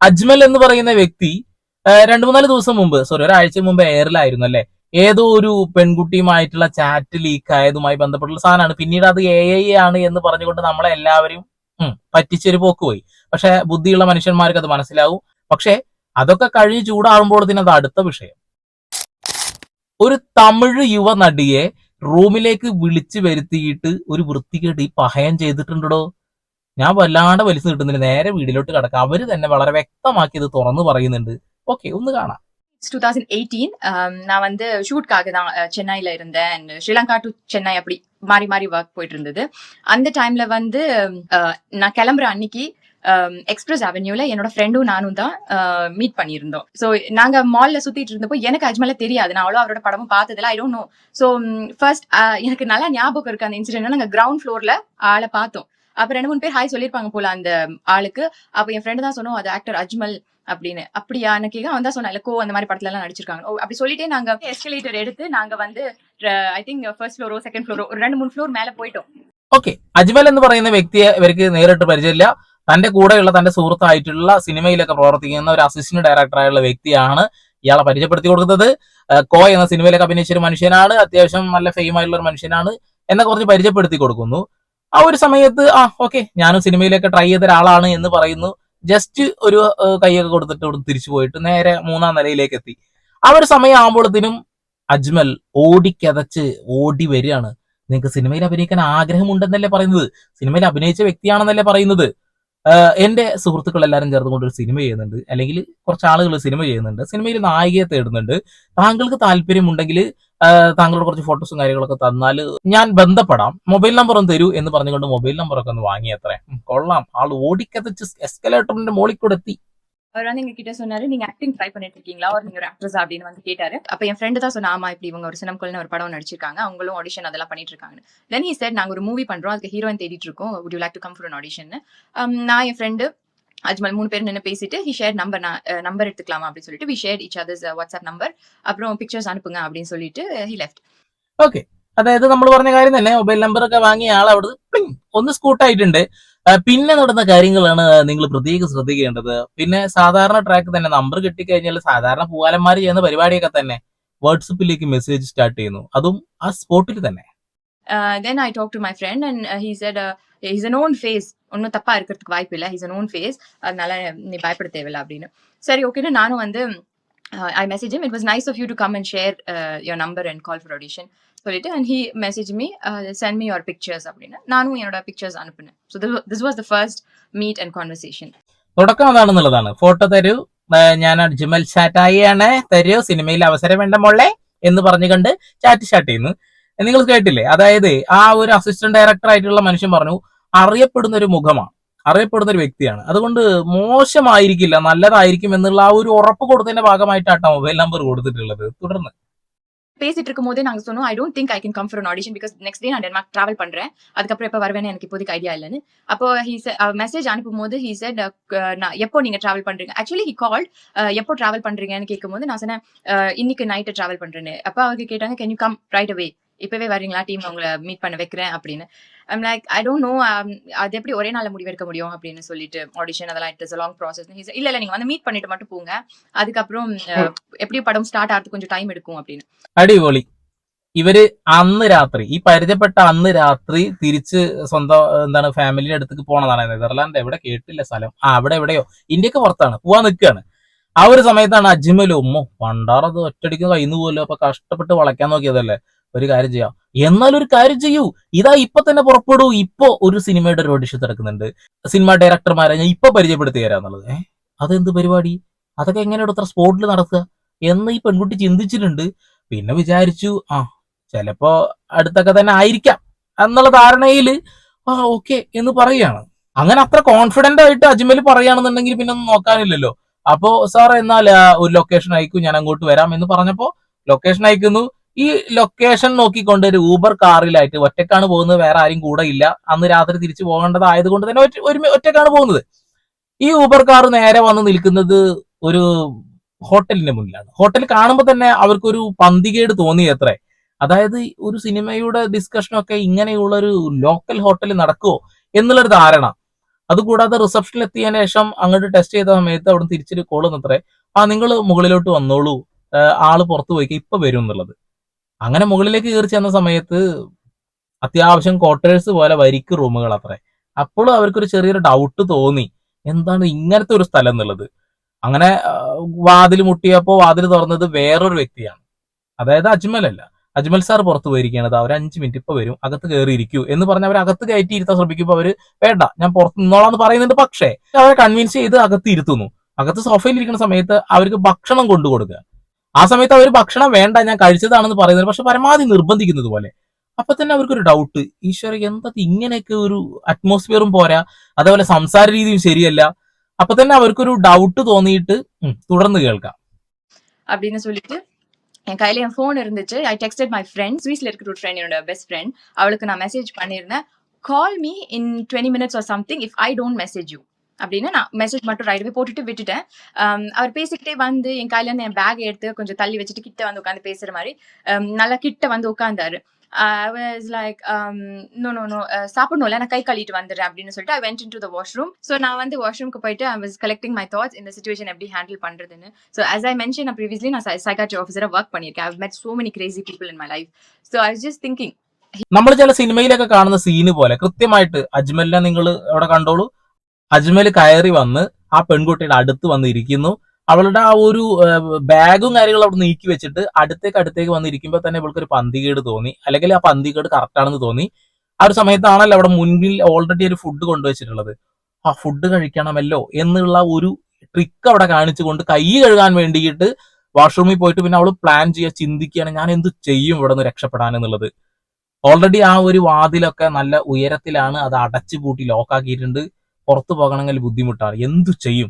അജ്മൽ എന്ന് പറയുന്ന വ്യക്തി രണ്ടു മൂന്നാൽ ദിവസം മുമ്പ് സോറി ഒരാഴ്ച മുമ്പ് എയറിലായിരുന്നു അല്ലെ? ഏതോ ഒരു പെൺകുട്ടിയുമായിട്ടുള്ള ചാറ്റ് ലീക്ക് ആയതുമായി ബന്ധപ്പെട്ടുള്ള സാധനമാണ്. പിന്നീട് അത് എ ഐ ആണ് എന്ന് പറഞ്ഞുകൊണ്ട് നമ്മളെ എല്ലാവരും പറ്റിച്ചൊരു പോക്ക് പോയി. പക്ഷെ ബുദ്ധിയുള്ള മനുഷ്യന്മാർക്ക് അത് മനസ്സിലാവും. പക്ഷെ അതൊക്കെ കഴിഞ്ഞ് ചൂടാകുമ്പോഴത്തേനും അത് അടുത്ത വിഷയം. ഒരു തമിഴ് യുവ നടിയെ റൂമിലേക്ക് വിളിച്ചു വരുത്തിയിട്ട് ഒരു വൃത്തികേട് ഈ പഹയം ചെയ്തിട്ടുണ്ടോ? ഞാൻ വല്ലാണ്ട് വലിച്ചു കിട്ടുന്നില്ല നേരെ വീടിലോട്ട് കിടക്കാം അവര് തന്നെ വളരെ വ്യക്തമാക്കി ഇത് തുറന്നു പറയുന്നുണ്ട് ഓക്കെ ഒന്ന് കാണാം இட்ஸ் டூ தௌசண்ட் எயிட்டீன் நான் வந்து ஷூட்காக தான் அஹ், சென்னையில இருந்தேன் அண்ட் ஸ்ரீலங்கா டு சென்னை அப்படி மாறி மாறி ஒர்க் போயிட்டு இருந்தது அந்த டைம்ல வந்து அஹ், நான் கிளம்புற அன்னைக்கு எக்ஸ்பிரஸ் அவென்யூல என்னோட ஃப்ரெண்டும் நானும் தான் மீட் பண்ணியிருந்தோம் ஸோ நாங்க மால்ல சுத்திட்டு இருந்தப்போ எனக்கு அஜ்மல தெரியாது நான் அவ்வளோ அவரோட படமும் பார்த்ததில்ல I don't know so first எனக்கு நல்லா ஞாபகம் இருக்கு அந்த இன்சிடென்ட் நாங்க கிரவுண்ட் ஃப்ளோர்ல ஆளை பார்த்தோம் அப்ப ரெண்டு மூணு பேர் ஹாய் சொல்லியிருப்பாங்க போல அந்த ஆளுக்கு அப்ப என் ஃப்ரெண்டு தான் சொன்னோம் அது ஆக்டர் அஜ்மல் அப்படின்னு அப்படியா எனக்கு அவன் தான் சொன்னால கோ அந்த மாதிரி படத்துல எல்லாம் நடிச்சிருக்காங்க ஓ, அப்படி சொல்லிட்டே நாங்க எஸ்கலேட்டர் எடுத்து நாங்க வந்து ஐ திங்க் ஃபர்ஸ்ட் ஃப்ளோரோ செகண்ட் ஃப்ளோரோ ஒரு ரெண்டு மூணு ஃப்ளோர் மேல போயிட்டோம் ഓക്കെ അജ്മൽ എന്ന് പറയുന്ന വ്യക്തിയെ ഇവർക്ക് നേരിട്ട് പരിചയമില്ല തന്റെ കൂടെയുള്ള തന്റെ സുഹൃത്തായിട്ടുള്ള സിനിമയിലൊക്കെ പ്രവർത്തിക്കുന്ന ഒരു അസിസ്റ്റന്റ് ഡയറക്ടറായുള്ള വ്യക്തിയാണ് ഇയാളെ പരിചയപ്പെടുത്തി കൊടുക്കുന്നത് ഏഹ് കോ എന്ന സിനിമയിലൊക്കെ അഭിനയിച്ച ഒരു മനുഷ്യനാണ് അത്യാവശ്യം നല്ല ഫെയിം ആയിട്ടുള്ള ഒരു മനുഷ്യനാണ് എന്നൊക്കെ പറഞ്ഞ് പരിചയപ്പെടുത്തി കൊടുക്കുന്നു ആ ഒരു സമയത്ത് ആ ഓക്കെ ഞാനും സിനിമയിലൊക്കെ ട്രൈ ചെയ്ത ഒരാളാണ് എന്ന് പറയുന്നു. ജസ്റ്റ് ഒരു കൈയൊക്കെ കൊടുത്തിട്ട് ഇവിടെ തിരിച്ചു പോയിട്ട് നേരെ മൂന്നാം നിലയിലേക്ക് എത്തി. ആ ഒരു സമയം ആകുമ്പോഴത്തേനും അജ്മൽ ഓടിക്കതച്ച് ഓടി വരികയാണ്. നിങ്ങൾക്ക് സിനിമയിൽ അഭിനയിക്കാൻ ആഗ്രഹമുണ്ടെന്നല്ലേ പറയുന്നത്? സിനിമയിൽ അഭിനയിച്ച വ്യക്തിയാണെന്നല്ലേ പറയുന്നത്? എന്റെ സുഹൃത്തുക്കൾ എല്ലാവരും ചേർന്നുകൊണ്ട് ഒരു സിനിമ ചെയ്യുന്നുണ്ട്. അല്ലെങ്കിൽ കുറച്ച് ആളുകൾ സിനിമ ചെയ്യുന്നുണ്ട്. സിനിമയിൽ നായികയെ തേടുന്നുണ്ട്. താങ്കൾക്ക് താല്പര്യമുണ്ടെങ്കിൽ താങ്കളുടെ കുറച്ച് ഫോട്ടോസും കാര്യങ്ങളൊക്കെ തന്നാൽ ഞാൻ ബന്ധപ്പെടാം മൊബൈൽ നമ്പർ ഒന്ന് തരൂ എന്ന് പറഞ്ഞുകൊണ്ട് മൊബൈൽ നമ്പറൊക്കെ ഒന്ന് വാങ്ങിയത്രേ ഉം, കൊള്ളാം ആൾ ഓടിക്കതച്ച് എസ്കലേറ്ററിന്റെ മുകളിൽ കൂടെ എത്തി அவர் வந்து எங்க கிட்ட சொன்னாரு நீங்க ஆக்டிங் ட்ரை பண்ணிட்டு இருக்கீங்களா ஒரு நீங்க ஒரு ஆக்ட்ரஸ் அப்படின்னு வந்து கேட்டாரு அப்ப என் ஃப்ரெண்டு தான் சொன்னா ஆமா இப்படி இவங்க ஒரு சினம்கொல்னு ஒரு படம் நடிச்சிருக்காங்க அவங்களும் ஆடிஷன் அதெல்லாம் பண்ணிட்டு இருக்காங்க தென் ஹி said நாங்க ஒரு மூவி பண்றோம் அதுக்கு ஹீரோயின் தேடிட்டு இருக்கோம் would you like to come for an audition நான் என் ஃப்ரெண்டு அஜ்மல் மூணு பேர் நின்று பேசிட்டு ஹி ஷேர் நம்பர் நான் நம்பர் எடுத்துக்கலாமா அப்படின்னு சொல்லிட்டு we share each other's WhatsApp number அப்புறம் பிக்சர்ஸ் அனுப்புங்க அப்படின்னு சொல்லிட்டு ஹி லெஃப்ட் ഓക്കെ അതായത് നമ്മൾ പറഞ്ഞ കാര്യം തന്നെ മൊബൈൽ നമ്പർ ഒക്കെ വാങ്ങിയ ആൾ അവിടെ പ്ലിങ് ഒന്ന് സ്കൂട്ടായിട്ടുണ്ട് ആ, പിന്നെ നടന്ന കാര്യങ്ങളാണ് നിങ്ങൾ പ്രത്യേകം ശ്രദ്ധിക്കേണ്ടത് പിന്നെ സാധാരണ ട്രാക്ക് തന്നെ നമ്പർ കിട്ടിക്കഴിഞ്ഞാൽ സാധാരണ പൂവാലന്മാർ ചെയ്യുന്ന പരിപാടിയൊക്കെ തന്നെ വാട്സപ്പിലേക്ക് മെസ്സേജ് സ്റ്റാർട്ട് ചെയ്യുന്നു അതും ആ സ്പോട്ടിൽ തന്നെ then I talk to my friend and he said is a known face ஒன்றும் தப்பா இருக்கிறதுக்கு வாய்ப்பு இல்லை இஸ் அ நோன் ஃபேஸ் அதனால நீ பயப்பட தேவையில்ல அப்படின்னு சரி ஓகேன்னு நானும் வந்து I message it was nice of you to come and share your number and call for audition சொல்லிட்டு and he message me sent me your pictures அப்படின்னு நானும் என்னோட பிக்சர்ஸ் அனுப்புனேன் so this was the first meet and conversation തുടക്കം അതാണെന്നുള്ളതാണ് photo തരൂ ആ, ഞാൻ അജ്മൽ ചാറ്റായിയാണ് തരൂ സിനിമയിൽ അവസരം വേണ്ട മോളെ എന്ന് പറഞ്ഞുകൊണ്ട് ചാറ്റ് സ്റ്റാർട്ട് ചെയ്യുന്നു നിങ്ങൾ കേട്ടില്ലേ അതായത് ആ ഒരു അസിസ്റ്റന്റ് ഡയറക്ടർ ആയിട്ടുള്ള മനുഷ്യൻ പറഞ്ഞു അറിയപ്പെടുന്ന ഒരു മുഖമാണ് അറിയപ്പെടുന്ന ഒരു വ്യക്തിയാണ് അതുകൊണ്ട് മോശമായിരിക്കില്ല നല്ലതായിരിക്കും എന്നുള്ള ആ ഒരു ഉറപ്പ് കൊടുത്തതിന്റെ ഭാഗമായിട്ടാട്ടോ മൊബൈൽ നമ്പർ കൊടുത്തിട്ടുള്ളത് தொடர்ந்து பேசிட்டு இருக்கும் போதே நாங்க சொன்னோம் I don't think I can come for audition because next day நான் டென்மார்க் டிராவல் பண்றேன் அதுக்கப்புறம் எப்போ வருவேன்னு எனக்கு இப்போதைக்கு ஐடியா இல்லைன்னு அப்போ ஹீ மெசேஜ் அனுப்பும் போது ஹீ செட் நான் எப்போ நீங்க டிராவல் பண்றீங்க ஆக்சுவலி ஹி கால் எப்போ டிராவல் பண்றீங்கன்னு கேட்கும்போது நான் சொன்னேன் "அஹ், இன்னைக்கு நைட்டு டிராவல் பண்றேன்னு அப்போ அவங்க கேட்டாங்க can you come right away இப்பவே வரீங்களா டீம் உங்களை மீட் பண்ண வைக்கிறேன் அப்படின்னு I'm like I don't know அது எப்படி ஒரே நாள்ல முடிவெடுக்க முடியும் அப்படின்னு சொல்லிட்டு ஆடிஷன் அதெல்லாம் இட் இஸ் லாங் ப்ராசஸ் இல்ல இல்ல நீங்க வந்து மீட் பண்ணிட்டு மட்டும் போங்க அதுக்கப்புறம் அஹ், எப்படி படம் ஸ்டார்ட் ஆகிறதுக்கு கொஞ்சம் டைம் எடுக்கும் அப்படின்னு അടിപൊളി ഇവര് അന്ന് രാത്രി ഈ പരിചയപ്പെട്ട അന്ന് രാത്രി തിരിച്ച് സ്വന്തം എന്താണ് ഫാമിലിയുടെ അടുത്തേക്ക് പോണതാണ് നെതർലാൻഡ് എവിടെ കേട്ടില്ല സ്ഥലം ആ അവിടെ എവിടെയോ ഇന്ത്യക്ക് പുറത്താണ് പോവാൻ നിൽക്കുകയാണ് ആ ഒരു സമയത്താണ് അജ്മലും ഉമ്മോ പണ്ടാറത് ഒറ്റടിക്ക് കയ്യിൽ പോലും അപ്പൊ കഷ്ടപ്പെട്ട് വളയ്ക്കാൻ നോക്കിയതല്ലേ ഒരു കാര്യം ചെയ്യാം. എന്നാൽ ഒരു കാര്യം ചെയ്യൂ. ഇതാ ഇപ്പൊ തന്നെ പുറപ്പെടൂ. ഇപ്പൊ ഒരു സിനിമയുടെ ഒരു ഓഡിഷൻ നടക്കുന്നുണ്ട്. സിനിമ ഡയറക്ടർമാരെ ഞാൻ ഇപ്പൊ പരിചയപ്പെടുത്തി തരാന്നുള്ളത് ഏഹ് അതെന്ത് പരിപാടി? അതൊക്കെ എങ്ങനെയാണ് അത്ര സ്പോട്ടിൽ നടക്കുക? എന്ന് ഈ പെൺകുട്ടി ചിന്തിച്ചിട്ടുണ്ട്. പിന്നെ വിചാരിച്ചു ആ ചിലപ്പോ അടുത്തൊക്കെ തന്നെ ആയിരിക്കാം എന്നുള്ള ധാരണയിൽ ആ ഓക്കെ എന്ന് പറയുകയാണ്. അങ്ങനെ അത്ര കോൺഫിഡന്റ് ആയിട്ട് അജ്മൽ പറയുകയാണെന്നുണ്ടെങ്കിൽ പിന്നെ ഒന്നും നോക്കാനില്ലല്ലോ. അപ്പോ സാർ എന്നാൽ ഒരു ലൊക്കേഷൻ അയക്കും. ഞാൻ അങ്ങോട്ട് വരാം എന്ന് പറഞ്ഞപ്പോ ലൊക്കേഷൻ അയക്കുന്നു. ഈ ലൊക്കേഷൻ നോക്കിക്കൊണ്ട് ഒരു ഊബർ കാറിലായിട്ട് ഒറ്റക്കാണ് പോകുന്നത് വേറെ ആരും കൂടെ ഇല്ല. അന്ന് രാത്രി തിരിച്ചു പോകേണ്ടതായത് കൊണ്ട് തന്നെ ഒറ്റ- ഒറ്റക്കാണ് പോകുന്നത്. ഈ ഊബർ കാർ നേരെ വന്ന് നിൽക്കുന്നത് ഒരു ഹോട്ടലിന്റെ മുന്നിലാണ്. ഹോട്ടൽ കാണുമ്പോൾ തന്നെ അവർക്കൊരു പന്തികേട് തോന്നി അത്രേ അതായത് ഒരു സിനിമയുടെ ഡിസ്കഷനൊക്കെ ഇങ്ങനെയുള്ള ഒരു ലോക്കൽ ഹോട്ടലിൽ നടക്കുമോ എന്നുള്ളൊരു ധാരണ. അതുകൂടാതെ റിസപ്ഷനിൽ എത്തിയതിനു ശേഷം അങ്ങോട്ട് ടെസ്റ്റ് ചെയ്ത സമയത്ത് അവിടെ തിരിച്ചൊരു കോൾ വന്നത്രേ. ആ നിങ്ങൾ മുകളിലോട്ട് വന്നോളൂ. ആൾ പുറത്തു പോയിക്കാം ഇപ്പൊ വരും എന്നുള്ളത്. അങ്ങനെ മുകളിലേക്ക് കയറി ചെന്ന സമയത്ത് അത്യാവശ്യം ക്വാർട്ടേഴ്സ് പോലെ വരിക്ക് റൂമുകൾ അത്രേ. അപ്പോഴും അവർക്കൊരു ചെറിയൊരു ഡൗട്ട് തോന്നി. എന്താണ് ഇങ്ങനത്തെ ഒരു സ്ഥലം എന്നുള്ളത്? അങ്ങനെ വാതിൽ മുട്ടിയപ്പോ വാതിൽ തുറന്നത് വേറൊരു വ്യക്തിയാണ്. അതായത് അജ്മൽ അല്ല. അജ്മൽ സാർ പുറത്ത് പോയിരിക്കുകയാണ്. അവർ അഞ്ച് മിനിറ്റ് ഇപ്പൊ വരും. അകത്ത് കയറി ഇരിക്കൂ എന്ന് പറഞ്ഞ് അവർ അകത്ത് കയറ്റി ഇരുത്താൻ ശ്രമിക്കുമ്പോൾ അവർ വേണ്ട ഞാൻ പുറത്ത് നിന്നോളാന്ന് പറയുന്നുണ്ട്. പക്ഷേ അവരെ കൺവിൻസ് ചെയ്ത് അകത്ത് ഇരുത്തുന്നു. അകത്ത് സോഫയിൽ ഇരിക്കുന്ന സമയത്ത് അവർക്ക് ഭക്ഷണം കൊണ്ടു കൊടുക്കുക. ആ സമയത്ത് അവർ ഭക്ഷണം വേണ്ട ഞാൻ കഴിച്ചതാണെന്ന് പറയുന്നത് പക്ഷെ പരമാവധി നിർബന്ധിക്കുന്നത് പോലെ അപ്പൊ തന്നെ അവർക്കൊരു ഡൗട്ട് ഈശ്വര എന്താ ഇത് ഇങ്ങനെയൊക്കെ ഒരു അറ്റ്മോസ്ഫിയറും പോരാ അതേപോലെ സംസാര രീതിയും ശരിയല്ല അപ്പൊ തന്നെ അവർക്കൊരു ഡൗട്ട് തോന്നിയിട്ട് ഉം, തുടർന്ന് കേൾക്കാം அப்படின்னு சொல்லிட்டு என் கையில என் ஃபோன் இருந்துச்சு ஐ டெக்ஸ்டட் மை ஃப்ரெண்ட் ஸ்வீஸ்ல இருக்கிற ஒரு ஃப்ரெண்ட் என்னோட பெஸ்ட் ஃப்ரெண்ட் அவளுக்கு நான் மெசேஜ் பண்ணியிருந்தேன் call me in twenty minutes or something if I don't message you அப்படின்னு நான் மெசேஜ் மட்டும் ரைடவே போட்டுட்டு விட்டுட்டேன் Um, அவர் பேசிக்கிட்டே வந்து என் கையில இருந்து என் பேக் எடுத்து கொஞ்சம் தள்ளி வச்சுட்டு கிட்ட வந்து உட்காந்து பேசுற மாதிரி um, நல்லா கிட்ட வந்து உட்காந்தாரு I was like no no no சாப்பிடணும்ல நான் கை கழுவிட்டு வந்துடுறேன் அப்படின்னு சொல்லிட்டு I went in to the washroom so நான் வந்து வாஷ்ரூம்க்கு போயிட்டு I was collecting my thoughts இந்த சுச்சுவேஷன் எப்படி ஹேண்டில் பண்றதுன்னு ஸோ as I mentioned நான் previously நான் சைக்காட்ரி ஆஃபீஸராக ஒர்க் பண்ணியிருக்கேன் I've met so many crazy people in my life so I was just thinking നമ്മൾ ചില സിനിമയിലൊക്കെ കാണുന്ന സീന് പോലെ കൃത്യമായിട്ട് അജ്മലിനെ നിങ്ങൾ അവിടെ കണ്ടോളൂ അജ്മൽ കയറി വന്ന് ആ പെൺകുട്ടിയുടെ അടുത്ത് വന്നിരിക്കുന്നു അവളുടെ ആ ഒരു ബാഗും കാര്യങ്ങളും അവിടെ നീക്കി വെച്ചിട്ട് അടുത്തേക്ക് അടുത്തേക്ക് വന്നിരിക്കുമ്പോൾ തന്നെ ഇവൾക്ക് ഒരു പന്തികേട് തോന്നി. അല്ലെങ്കിൽ ആ പന്തികേട് കറക്റ്റ് ആണെന്ന് തോന്നി. ആ ഒരു സമയത്താണല്ലോ അവിടെ മുന്നിൽ ഓൾറെഡി ഒരു ഫുഡ് കൊണ്ടുവച്ചിട്ടുള്ളത്. ആ ഫുഡ് കഴിക്കണമല്ലോ എന്നുള്ള ഒരു ട്രിക്ക് അവിടെ കാണിച്ചുകൊണ്ട് കൈ കഴുകാൻ വേണ്ടിയിട്ട് വാഷ്റൂമിൽ പോയിട്ട് പിന്നെ അവൾ പ്ലാൻ ചെയ്യുക ചിന്തിക്കുകയാണ് ഞാൻ എന്ത് ചെയ്യും ഇവിടെ നിന്ന് രക്ഷപ്പെടാൻ എന്നുള്ളത്. ഓൾറെഡി ആ ഒരു വാതിലൊക്കെ നല്ല ഉയരത്തിലാണ് അത് അടച്ചു പൂട്ടി ലോക്കാക്കിയിട്ടുണ്ട് പുറത്തു പോകണമെങ്കിൽ ബുദ്ധിമുട്ടാണ് എന്തു ചെയ്യും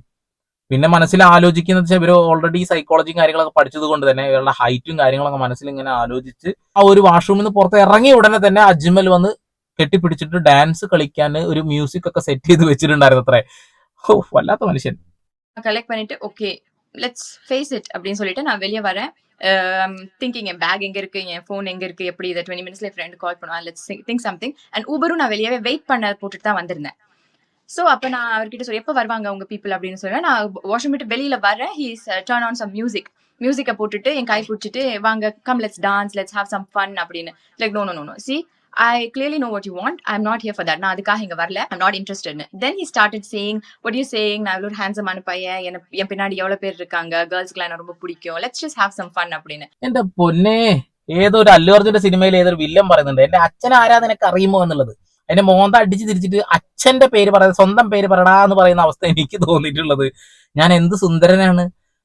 പിന്നെ മനസ്സിൽ ആലോചിക്കുന്നത് വെച്ചാൽ ഇവര് ഓൾറെഡി സൈക്കോളജിയും കാര്യങ്ങളൊക്കെ പഠിച്ചത് കൊണ്ട് തന്നെ ഇവരുടെ ഹൈറ്റും കാര്യങ്ങളൊക്കെ മനസ്സിൽ ഇങ്ങനെ ആലോചിച്ച് ആ ഒരു വാഷ്റൂമിൽ നിന്ന് പുറത്ത് ഇറങ്ങിയ ഉടനെ തന്നെ അജ്മൽ വന്ന് കെട്ടിപ്പിടിച്ചിട്ട് ഡാൻസ് കളിക്കാൻ ഒരു മ്യൂസിക് ഒക്കെ സെറ്റ് ചെയ്ത് വെച്ചിട്ടുണ്ടായിരുന്നു അത്രേ ഓ വല്ലാത്ത മനുഷ്യൻ கலெக்ட் பண்ணிட்டு ஓகே லெட்ஸ் ஃபேஸ் இட் அப்படின்னு சொல்லிட்டு நான் வெளியே வரேன் திங்கிங் என் பேக் எங்க இருக்கு என் ஃபோன் எங்க இருக்கு எப்படி இதை டுவெண்ட்டி மினிட்ஸ்ல ஃப்ரெண்ட் கால் பண்ணுவான் லெட்ஸ் திங்க் சம்திங் அண்ட் ஊபரும் நான் வெளியவே வெயிட் பண்ண போட்டுட்டு தான் வந்திருந்தேன் ஸோ அப்போ நான் அவர்கிட்ட சொல்லி எப்போ வருவாங்க உங்க பீப்புள் அப்படின்னு சொல்லுவேன் நான் வாஷ்ரூம் விட்டு வெளியில வரேன் he's turn on some music மியூசிக்கை போட்டுட்டு என் கை பிடிச்சிட்டு வாங்க come let's dance let's have some fun அப்படின்னு like no no no no see I clearly know what you want I am not here for that நான் அதுக்காக இங்க வரல I'm not interested then he started saying what you saying நான் இவ்வளோ ஹேண்ட்ஸமான பையன் எனக்கு என் பின்னாடி எவ்வளவு பேர் இருக்காங்க கேர்ள்ஸ்க்குலாம் எனக்கு ரொம்ப பிடிக்கும் let's just have some fun அப்படின்னு എന്റെ പൊന്നെ ഏതോ ഒരു അല്ലു അർജുന്റെ സിനിമയിൽ ഏതൊരു വില്ലൻ പറയുന്നുണ്ട് എന്റെ അച്ഛൻ ആരാ നിനക്ക് അറിയുമോ എന്നുള്ളത് അതിന്റെ മോന്ത അടിച്ച് തിരിച്ചിട്ട് അച്ഛന്റെ പേര് പറയുന്നത് സ്വന്തം പേര് പറടാ എന്ന് പറയുന്ന അവസ്ഥ എനിക്ക് തോന്നിയിട്ടുള്ളത്. ഞാൻ എന്ത് സുന്ദരനാണ്?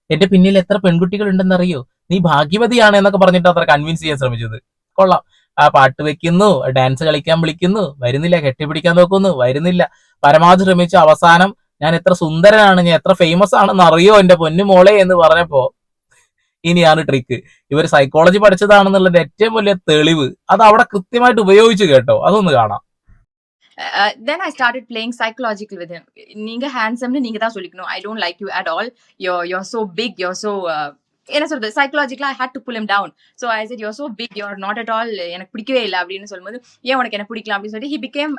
എന്റെ പിന്നിൽ എത്ര പെൺകുട്ടികൾ ഉണ്ടെന്ന് അറിയോ നീ ഭാഗ്യവതിയാണ് എന്നൊക്കെ പറഞ്ഞിട്ട് അത്ര കൺവിൻസ് ചെയ്യാൻ ശ്രമിച്ചത്. കൊള്ളാം. ആ പാട്ട് വെക്കുന്നു ഡാൻസ് കളിക്കാൻ വിളിക്കുന്നു വരുന്നില്ല കെട്ടിപ്പിടിക്കാൻ നോക്കുന്നു വരുന്നില്ല. പരമാവധി ശ്രമിച്ച. അവസാനം ഞാൻ എത്ര സുന്ദരനാണ് ഞാൻ എത്ര ഫേമസ് ആണെന്ന് അറിയോ എന്റെ പൊന്നു മോളെ എന്ന് പറഞ്ഞപ്പോ ഇനിയാണ് ട്രിക്ക് ഇവർ സൈക്കോളജി പഠിച്ചതാണെന്നുള്ളതിന്റെ ഏറ്റവും വലിയ തെളിവ്. അത് അവിടെ കൃത്യമായിട്ട് ഉപയോഗിച്ചു കേട്ടോ. അതൊന്ന് കാണാം. Then I started playing psychological with நீங்க ஹேண்ட்ஸம்னு நீங்க தான் சொல்லிக்கணும். I don't like you at all you your so big your so என்ன சொல்றது? சைக்கலாஜிக்கலா I hate to pull em down so I said your so big your not at all எனக்கு பிடிக்கவே இல்லை. அப்படின்னு சொல்லும்போது ஏன் உனக்கு என்ன பிடிக்கலாம் அப்படின்னு சொல்லிட்டு ஹி பிகேம்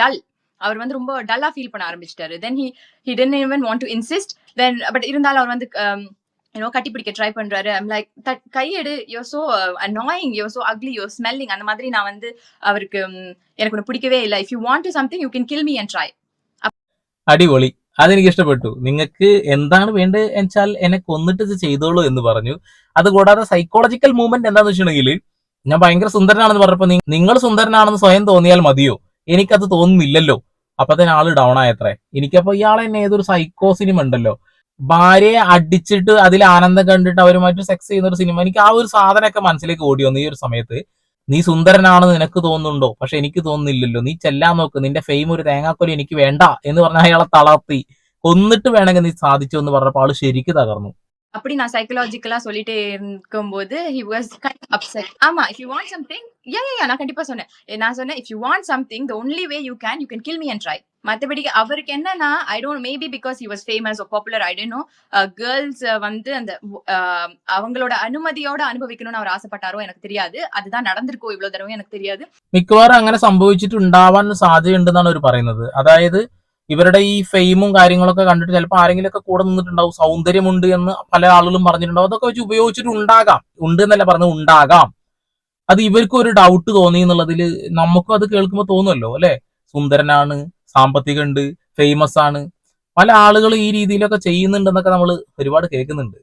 டல் அவர் வந்து ரொம்ப டல்லா ஃபீல் பண்ண ஆரம்பிச்சிட்டாரு. Then he he then even want to insist then but இருந்தாலும் அவர் வந்து um, யூனோ கட்டி பிடிக்க ட்ரை பண்றாரு ஐம் லைக் கையெடு you're so annoying you're so ugly you're smelling அந்த மாதிரி நான் வந்து அவருக்கு ம், எனக்கு ஒன்று பிடிக்கவே இல்லை if you want to something you can kill me and try അടിപൊളി അതെനിക്ക് ഇഷ്ടപ്പെട്ടു നിങ്ങൾക്ക് എന്താണ് വേണ്ടത് വെച്ചാൽ എന്നെ കൊന്നിട്ട് ഇത് ചെയ്തോളൂ എന്ന് പറഞ്ഞു അതുകൂടാതെ സൈക്കോളജിക്കൽ മൂവ്മെന്റ് എന്താന്ന് വെച്ചിട്ടുണ്ടെങ്കിൽ ഞാൻ ഭയങ്കര സുന്ദരനാണെന്ന് പറഞ്ഞപ്പോ നിങ്ങൾ സുന്ദരനാണെന്ന് സ്വയം തോന്നിയാൽ മതിയോ എനിക്കത് തോന്നുന്നില്ലല്ലോ അപ്പൊ തന്നെ ആള് ഡൗൺ ആയത്രേ എനിക്കപ്പോ ഇയാളെ തന്നെ ഏതൊരു സൈക്കോ സിനിമ ഉണ്ടല്ലോ ഭാര്യയെ അടിച്ചിട്ട് അതിൽ ആനന്ദം കണ്ടിട്ട് അവരുമായിട്ട് സെക്സ് ചെയ്യുന്ന ഒരു സിനിമ എനിക്ക് ആ ഒരു സാധനമൊക്കെ മനസ്സിലേക്ക് ഓടി വന്നു ഈ ഒരു സമയത്ത്. നീ സുന്ദരനാണെന്ന് നിനക്ക് തോന്നുന്നുണ്ടോ? പക്ഷെ എനിക്ക് തോന്നുന്നില്ലല്ലോ. നീ ചെല്ലാൻ നോക്ക്. നിന്റെ ഫെയിം ഒരു തേങ്ങാക്കൊലി എനിക്ക് വേണ്ട എന്ന് പറഞ്ഞ അയാളെ തളർത്തി. കൊന്നിട്ട് വേണമെങ്കിൽ നീ സാധിച്ചു എന്ന് പറഞ്ഞപ്പോൾ ആൾ ശരിക്ക് തകർന്നു. அப்படி நான் சைக்கலாஜிக்கலா சொல்லிட்டே இருக்கும்போது ஹி வாஸ் அப்செட் ஆமா if you want something ya ya நான் கண்டிப்பா சொன்னேன் நான் சொன்னேன் if you want something the only way you can you can kill me and try மற்றபடி அவருக்கு என்னன்னா I don't maybe because he was famous popular I don't know girls வந்து அந்த uh, அவங்களோட அனுமதியோட அனுபவிக்கணும்னு அவர் ஆசைப்பட்டாரோ எனக்கு தெரியாது அதுதான் நடந்திருக்கோ இவ்வளவு தடவை எனக்கு தெரியாது മിക്കവാറും അങ്ങനെ സംഭവിച്ചിട്ടുണ്ടാവാൻ സാധ്യതയുണ്ടെന്നാണ് അവർ പറയുന്നത് അതായത് ഇവരുടെ ഈ ഫെയിമും കാര്യങ്ങളൊക്കെ കണ്ടിട്ട് ചിലപ്പോൾ ആരെങ്കിലുമൊക്കെ കൂടെ നിന്നിട്ടുണ്ടാവും. സൗന്ദര്യമുണ്ട് എന്ന് പല ആളുകളും പറഞ്ഞിട്ടുണ്ടാവും. അതൊക്കെ വെച്ച് ഉപയോഗിച്ചിട്ട് ഉണ്ടാകാം. ഉണ്ട് എന്നല്ല പറഞ്ഞത് ഉണ്ടാകാം. അത് ഇവർക്കും ഒരു ഡൗട്ട് തോന്നി എന്നുള്ളതിൽ നമുക്കും അത് കേൾക്കുമ്പോൾ തോന്നുമല്ലോ അല്ലെ? സുന്ദരനാണ് സാമ്പത്തികം ഉണ്ട് ഫേമസ് ആണ്. പല ആളുകൾ ഈ രീതിയിലൊക്കെ ചെയ്യുന്നുണ്ടെന്നൊക്കെ നമ്മൾ ഒരുപാട് കേൾക്കുന്നുണ്ട്.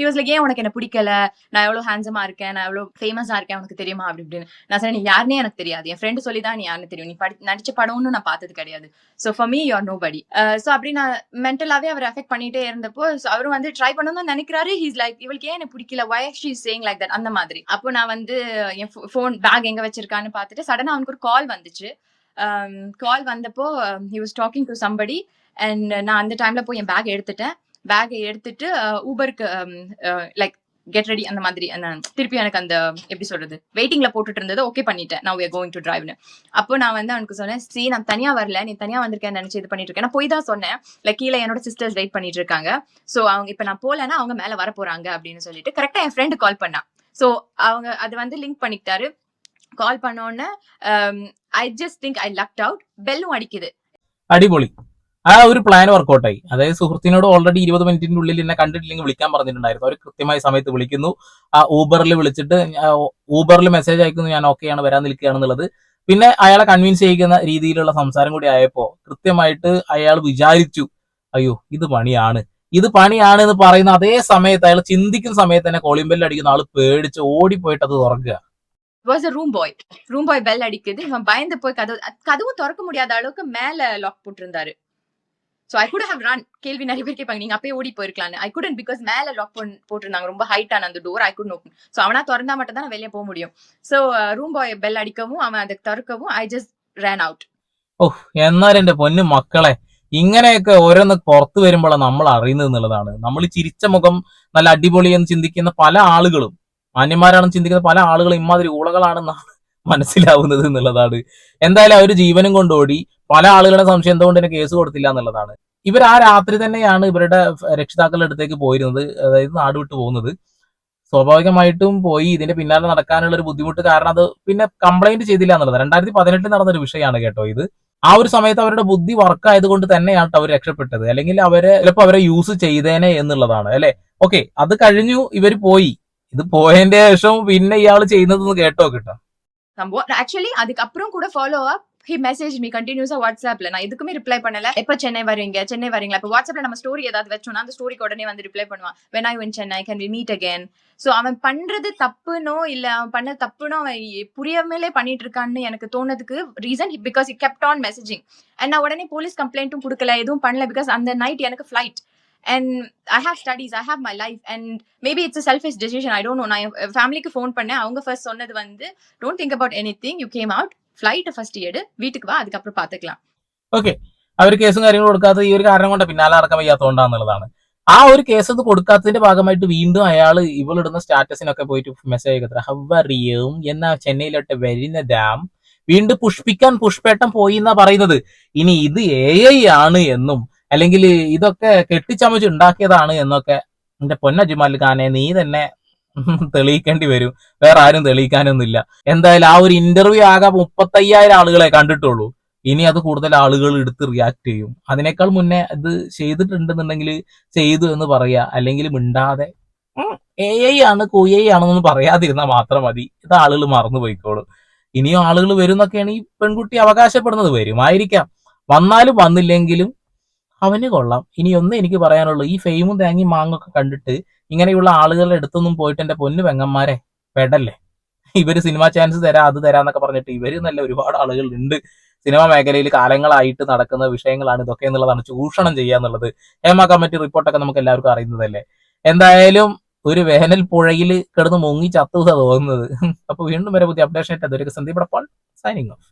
ஹி வாஸ் லைக் ஏன் உனக்கு என்ன பிடிக்கல? நான் எவ்வளவு ஹேண்ட்ஸமா இருக்கேன்? நான் எவ்வளவு ஃபேமஸா இருக்கேன்? உனக்கு தெரியுமா? அப்படி இப்படின்னு. நான் சொன்னேன் நீ யாருனே எனக்கு தெரியாது. என் ஃப்ரெண்டு சொல்லி தான் நீ யாருன்னு தெரியும். நீ படி நடிச்ச படம்னு நான் பார்த்தது கிடையாது. So for me you are nobody so அப்படி நான் மென்டலாவே அவர் அஃபெக்ட் பண்ணிட்டே இருந்தப்போ ஸோ அவரும் வந்து ட்ரை பண்ணணும்னு நினைக்கிறாரு. ஹீஸ் லைக் இவளுக்கு ஏன் எனக்கு பிடிக்கல? Why she saying like that அந்த மாதிரி. அப்போ நான் வந்து என் ஃபோன் பேக் எங்க வச்சிருக்கான்னு பார்த்துட்டு சடனா அவனுக்கு ஒரு கால் வந்துச்சு. Um, கால் வந்தப்போ he was talking to somebody and நான் அந்த டைம்ல போய் என் பேக் எடுத்துட்டேன். பேகை எடுத்துட்டு ஊபருக்கு லைக் கெட் ரெடி அந்த மாதிரி திருப்பி எனக்கு அந்த எப்படி சொல்றது வெயிட்டிங்ல போட்டுட்டு இருந்தது ஓகே பண்ணிட்டேன் நான் வேர் கோயிங் டு டிரைவ்னு அப்போ நான் வந்து அவனுக்கு சொன்னேன் சரி நான் தனியா வரல நீ தனியா வந்திருக்கேன் நினைச்சு இது பண்ணிட்டு இருக்கேன் நான் போய் தான் சொன்னேன். லைக் கீழே என்னோட சிஸ்டர்ஸ் வெயிட் பண்ணிட்டு இருக்காங்க. சோ அவங்க இப்ப நான் போலன்னா அவங்க மேல வர போறாங்க அப்படின்னு சொல்லிட்டு கரெக்டா என் ஃப்ரெண்டு கால் பண்ணான் சோ அவங்க அது வந்து லிங்க் பண்ணிட்டாரு கால் பண்ணோன்னு I just think I lucked out பெல்லும் அடிக்குது. அடிபொலி. ആ ഒരു പ്ലാൻ വർക്കൗട്ടായി അതായത് സുഹൃത്തിനോട് ഓൾറെഡി ഇരുപത് മിനിറ്റിന്റെ ഉള്ളിൽ എന്നെ കണ്ടിട്ടില്ലെങ്കിൽ വിളിക്കാൻ പറഞ്ഞിട്ടുണ്ടായിരുന്നു അവർ കൃത്യമായ സമയത്ത് വിളിക്കുന്നു ആ ഊബറിൽ വിളിച്ചിട്ട് ഊബറിൽ മെസ്സേജ് അയക്കുന്നു ഞാൻ ഓക്കെയാണ് വരാൻ നിൽക്കുകയാണെന്നുള്ളത് പിന്നെ അയാളെ കൺവിൻസ് ചെയ്യിക്കുന്ന രീതിയിലുള്ള സംസാരം കൂടി ആയപ്പോ കൃത്യമായിട്ട് അയാൾ വിചാരിച്ചു അയ്യോ ഇത് പണിയാണ് ഇത് പണിയാണ് എന്ന് പറയുന്ന അതേ സമയത്ത് അയാൾ ചിന്തിക്കുന്ന സമയത്ത് തന്നെ കോളിംബെല്ല് അടിക്കുന്ന ആള് പേടിച്ച് ഓടിപ്പോയിട്ട് അത് തുറക്കുക was a room boy room boy bell அடிக்குது இவன் பயந்து போய் கதவு கதவும் திறக்க முடியாத அளவுக்கு மேல லாக் போட்டிருந்தாரு so I could have run கேள்வி நிறைய பேர் கேட்பாங்க நீங்க அப்பயே ஓடி போயிருக்கலாம் ஐ குடன் பிகாஸ் மேல லாக் போட்டிருந்தாங்க ரொம்ப ஹைட்டான அந்த door I could open so அவனா திறந்தா மட்டும் தான் நான் வெளியே போக முடியும் சோ ரூம் பாய் பெல் அடிக்கவும் அவன் அதை திறக்கவும் ஐ ஜஸ்ட் ரேன் அவுட் എന്നാൽ എന്റെ പൊന്നു മക്കളെ ഇങ്ങനെയൊക്കെ ഓരോന്ന് പുറത്തു വരുമ്പോഴാണ് നമ്മൾ അറിയുന്നത് എന്നുള്ളതാണ് നമ്മൾ ചിരിച്ച മുഖം നല്ല അടിപൊളി എന്ന് ചിന്തിക്കുന്ന പല ആളുകളും മാന്യന്മാരാണെന്ന് ചിന്തിക്കുന്ന പല ആളുകളും ഇമാതിരി ഊളകളാണെന്നാണ് മനസ്സിലാവുന്നത് എന്നുള്ളതാണ്. എന്തായാലും അവർ ജീവനും കൊണ്ടോടി പല ആളുകളുടെ സംശയം എന്തുകൊണ്ട് തന്നെ കേസ് കൊടുത്തില്ല എന്നുള്ളതാണ്. ഇവർ ആ രാത്രി തന്നെയാണ് ഇവരുടെ രക്ഷിതാക്കളുടെ അടുത്തേക്ക് പോയിരുന്നത് അതായത് നാട് വിട്ടു പോകുന്നത്. സ്വാഭാവികമായിട്ടും പോയി ഇതിന്റെ പിന്നാലെ നടക്കാനുള്ള ഒരു ബുദ്ധിമുട്ട് കാരണം അത് പിന്നെ കംപ്ലൈന്റ് ചെയ്തില്ല എന്നുള്ളത് രണ്ടായിരത്തി പതിനെട്ടിൽ നടന്നൊരു വിഷയമാണ് കേട്ടോ ഇത്. ആ ഒരു സമയത്ത് അവരുടെ ബുദ്ധി വർക്ക് ആയതുകൊണ്ട് തന്നെയാണ് അവർ രക്ഷപ്പെട്ടത്. അല്ലെങ്കിൽ അവരെ ചിലപ്പോൾ അവരെ യൂസ് ചെയ്തേനെ എന്നുള്ളതാണ് അല്ലെ? ഓക്കെ അത് കഴിഞ്ഞു ഇവർ പോയി. ഇത് പോയതിന്റെ ശേഷം പിന്നെ ഇയാൾ ചെയ്യുന്നതെന്ന് കേട്ടോ കിട്ടാം சம்பவம் ஆக்சுவலி அதுக்கப்புறம் கூட follow up he message me கண்டினியூஸா வாட்ஸ்அப்ல நான் எதுக்குமே ரிப்ளை பண்ணல. எப்ப சென்னை வரீங்க? சென்னை வரீங்களா? இப்போ வாட்ஸ்அப்ல நம்ம ஸ்டோரி ஏதாவது வச்சோம்னா அந்த ஸ்டோரிக்கு உடனே வந்து ரிப்ளை பண்ணுவான். When I in Chennai can we meet again so அவன் பண்றது தப்புனோ இல்ல அவன் பண்ண தப்புனோ அவன் புரியாமலே பண்ணிட்டு இருக்கான்னு எனக்கு தோணுதுக்கு reason because he kept on messaging and நான் உடனே போலீஸ் கம்ப்ளைண்ட்டும் கொடுக்கல எதுவும் பண்ணல பிகாஸ் அந்த நைட் எனக்கு flight and I have studies I have my life and maybe it's selfish decision I don't know நான் என் ஃபேமிலிக்கு ஃபோன் பண்ணேன் அவங்க ஃபர்ஸ்ட் சொன்னது வந்து don't think about anything you came out ஃபிளைட்டை first எடு வீட்டுக்கு வா அதுக்கப்புறம் பார்த்துக்கலாம் ഓക്കെ അവർ കേസും കാര്യങ്ങളും കൊടുക്കാത്ത ഈ ഒരു കാരണം കൊണ്ട് പിന്നാലെ നടക്കാൻ വയ്യാത്തതുകൊണ്ടാന്നുള്ളതാണ് ആ ഒരു കേസ് അത് കൊടുക്കാത്തതിന്റെ ഭാഗമായിട്ട് വീണ്ടും അയാൾ ഇവളിടുന്ന സ്റ്റാറ്റസിനൊക്കെ പോയിട്ട് മെസ്സേജ് അയക്കത്ര ഹവറിയും എന്നാ ചെന്നൈയിലോട്ട് വരുന്നതാം വീണ്ടും പുഷ്പിക്കാൻ പുഷ്പേട്ടം പോയി എന്നാ പറയുന്നത് ഇനി ഇത് എ ഐ ആണ് എന്നും അല്ലെങ്കിൽ ഇതൊക്കെ കെട്ടിച്ചമച്ച് ഉണ്ടാക്കിയതാണ് എന്നൊക്കെ എന്റെ പൊന്നജുമാൽ ഖാനെ നീ തന്നെ തെളിയിക്കേണ്ടി വരും. വേറെ ആരും തെളിയിക്കാനൊന്നുമില്ല. എന്തായാലും ആ ഒരു ഇന്റർവ്യൂ ആകെ മുപ്പത്തയ്യായിരം ആളുകളെ കണ്ടിട്ടുള്ളൂ. ഇനി അത് കൂടുതൽ ആളുകൾ എടുത്ത് റിയാക്ട് ചെയ്യും. അതിനേക്കാൾ മുന്നേ അത് ചെയ്തിട്ടുണ്ടെന്നുണ്ടെങ്കിൽ ചെയ്തു എന്ന് പറയാ അല്ലെങ്കിൽ മിണ്ടാതെ എ ഐ ആണ് കുഐ ആണെന്നൊന്നും പറയാതിരുന്നാൽ മാത്രം മതി. ഇത് ആളുകൾ മറന്നു പോയിക്കോളും. ഇനിയും ആളുകൾ വരും എന്നൊക്കെയാണ് ഈ പെൺകുട്ടി അവകാശപ്പെടുന്നത്. വരുമായിരിക്കാം. വന്നാലും വന്നില്ലെങ്കിലും അവന് കൊള്ളാം. ഇനി ഒന്നേ എനിക്ക് പറയാനുള്ളൂ ഈ ഫെയിമും തേങ്ങയും മാങ്ങൊക്കെ കണ്ടിട്ട് ഇങ്ങനെയുള്ള ആളുകളുടെ അടുത്തൊന്നും പോയിട്ട് എന്റെ പൊന്നു പെങ്ങന്മാരെ പെടല്ലേ? ഇവർ സിനിമ ചാൻസ് തരാ അത് തരാന്നൊക്കെ പറഞ്ഞിട്ട് ഇവർ നല്ല ഒരുപാട് ആളുകൾ ഉണ്ട് സിനിമാ മേഖലയിൽ കാലങ്ങളായിട്ട് നടക്കുന്ന വിഷയങ്ങളാണ് ഇതൊക്കെ എന്നുള്ളതാണ് ചൂഷണം ചെയ്യുക എന്നുള്ളത്. ഹേമ കമ്മിറ്റി റിപ്പോർട്ടൊക്കെ നമുക്ക് എല്ലാവർക്കും അറിയുന്നതല്ലേ? എന്തായാലും ഒരു വേനൽ പുഴയിൽ കിടന്ന് മുങ്ങി ചത്തുക തോന്നുന്നത്. അപ്പൊ വീണ്ടും വരെ പുതിയ അപ്ഡേഷൻ ആയിട്ട് അതൊരു സന്ദീപ് സൈനിങ് ഓഫ്